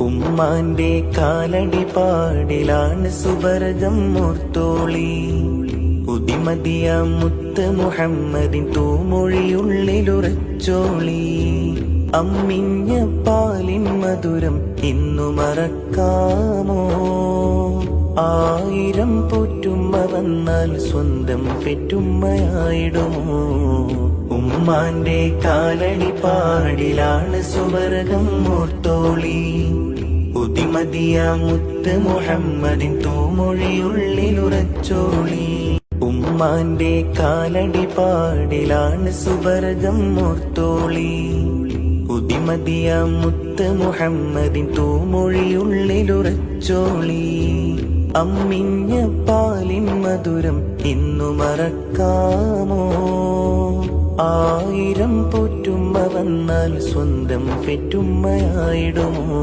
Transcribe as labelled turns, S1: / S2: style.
S1: ഉമ്മാന്റെ കാലടി പാടിലാണ് സുവർഗം മൂർത്തോളി. ഉദിമതിയ മുത്ത് മുഹമ്മദിൻ തൂമൊഴിയുള്ളിലുറച്ചോളി. അമ്മിഞ്ഞ പാലിൻ മധുരം ഇന്നു മറക്കാമോ? ആയിരം പോറ്റുമ്മ വന്നാൽ സ്വന്തം പെറ്റുമ്മയായിടുമോ? ഉമ്മാന്റെ കാലടി പാടിലാണ് സുവർഗം മൂർത്തോളി ബുദ്ധിമതിയ മുത്ത് മുഹമ്മദിൻ തൂമൊഴിയുള്ളിലുറച്ചോളി. ഉമ്മാന്റെ കാലടി പാടിലാണ് സുവർഗം മൂർത്തോളി ബുദ്ധിമതിയ മുത്ത് മുഹമ്മദിൻ തൂമൊഴിയുള്ളിലുറച്ചോളി. അമ്മിഞ്ഞ പാലിൻ മധുരം ഇന്നു മറക്കാമോ? ആയിരം പോറ്റുമ്മ വന്നാൽ സ്വന്തം പെറ്റുമ്മയായിടുമോ?